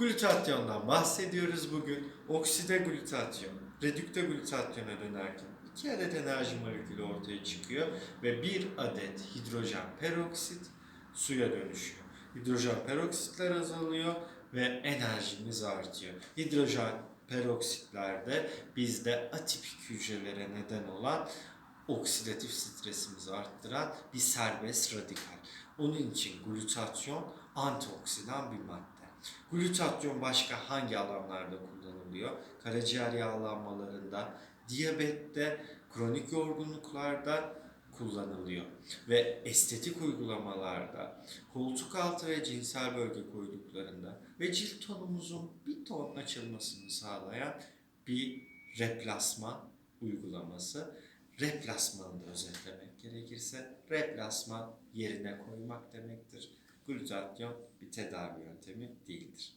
Glutatyondan bahsediyoruz bugün. Okside glutatyon, redükte glutatyona dönerken iki adet enerji molekülü ortaya çıkıyor ve bir adet hidrojen peroksit suya dönüşüyor. Hidrojen peroksitler azalıyor ve enerjimiz artıyor. Hidrojen peroksitlerde bizde atipik hücrelere neden olan oksidatif stresimizi arttıran bir serbest radikal. Onun için glutatyon antioksidan bir madde. Glutatyon başka hangi alanlarda kullanılıyor? Karaciğer yağlanmalarında, diyabette, kronik yorgunluklarda kullanılıyor. Ve estetik uygulamalarda, koltuk altı ve cinsel bölge koyduklarında ve cilt tonumuzun bir ton açılmasını sağlayan bir replasman uygulaması. Replasmanı da özetlemek gerekirse replasman yerine koymak demektir. Glutatyon bir tedavi yöntemi değildir.